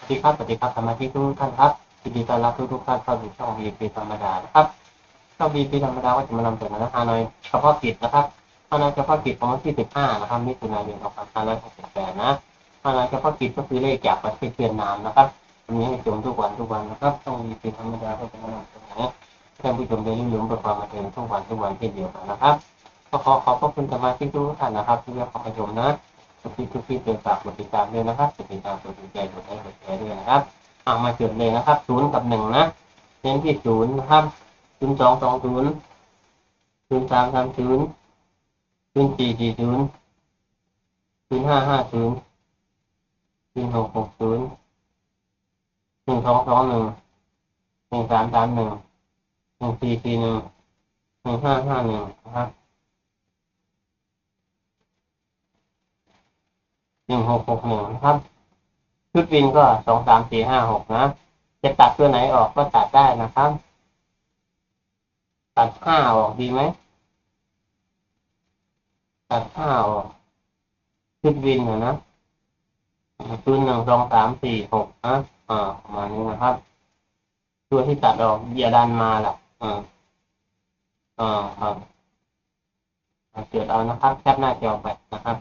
สวัสดีครับสวัสดีครับสมาชิกทุกท่านครับยินดีต้อนรับทุกทุกท่านเข้าสู่ช่องวีพีธรรมดานะครับช่องวีพีธรรมดาก็จะมานำเสนอฮานอยเฉพาะกิจนะครับฮานอยเฉพาะกิจของวันที่ 15 นะครับมิถุนายน2568นะฮานอยเฉพาะกิจก็คือเลขจากประเทศเวียดนามนะครับวันนี้ให้ชมทุกวันทุกวันนะครับช่องวีพีธรรมดาก็จะมานำเสนอให้ท่านผู้ชมได้รู้เรื่องเพื่อความบันเทิงทุกวันทุกวันเช่นเดียวกันนะครับก็ขอขอบพระคุณสมาชิกทุกท่านนะครับที่เลือกเข้ามาชมนะ ทุกที่ทุกที่เป็นฝากกดติดตามด้วยนะครับกดติดตามกดถูกใจกดไลค์กดแชร์ด้วยนะครับเอามาจุดเลยนะครับศูนย์กับหนึ่งนะเน้นที่ศูนย์นะครับศูนย์สองสองศูนย์ศูนย์สามสามศูนย์ศูนย์สี่สี่ศูนย์ศูนย์ห้าห้าศูนย์ศูนย์หกหกศูนย์หนึ่งสองสองหนึ่งหนึ่งสามสามหนึ่งหนึ่งสี่สี่หนึ่งหนึ่งห้าห้าหนึ่งนะครับ หนึ่งหกหกหนึ่งนะครับ ชุดวินก็สองสามสี่ห้าหกนะ จะตัดตัวไหนออกก็ตัดได้นะครับ ตัดห้าออกดีไหม ตัดห้าออก ชุดวินนะนะชุดหนึ่งสองสามสี่หกนะอ่าประมาณนี้นะครับ ตัวที่ตัดออกอย่าดันมาล่ะอ่าอ่าครับเกิดเอานะครับแคปหน้าจอไปนะครับ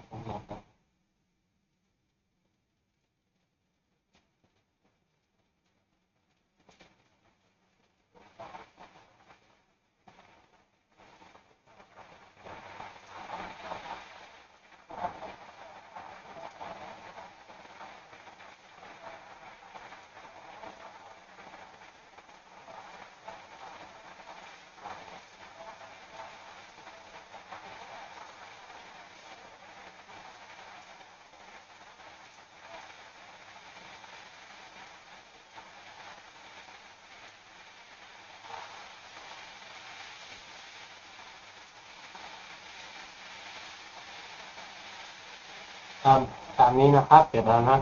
ตามตามนี้นะครับ เดี๋ยวเรานะ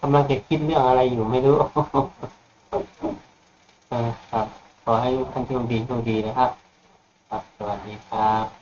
กำลังจะคิดเรื่องอะไรอยู่ไม่รู้ครับ ขอให้ทุกท่านโชคดีโชคดีนะครับ ครับ สวัสดีครับ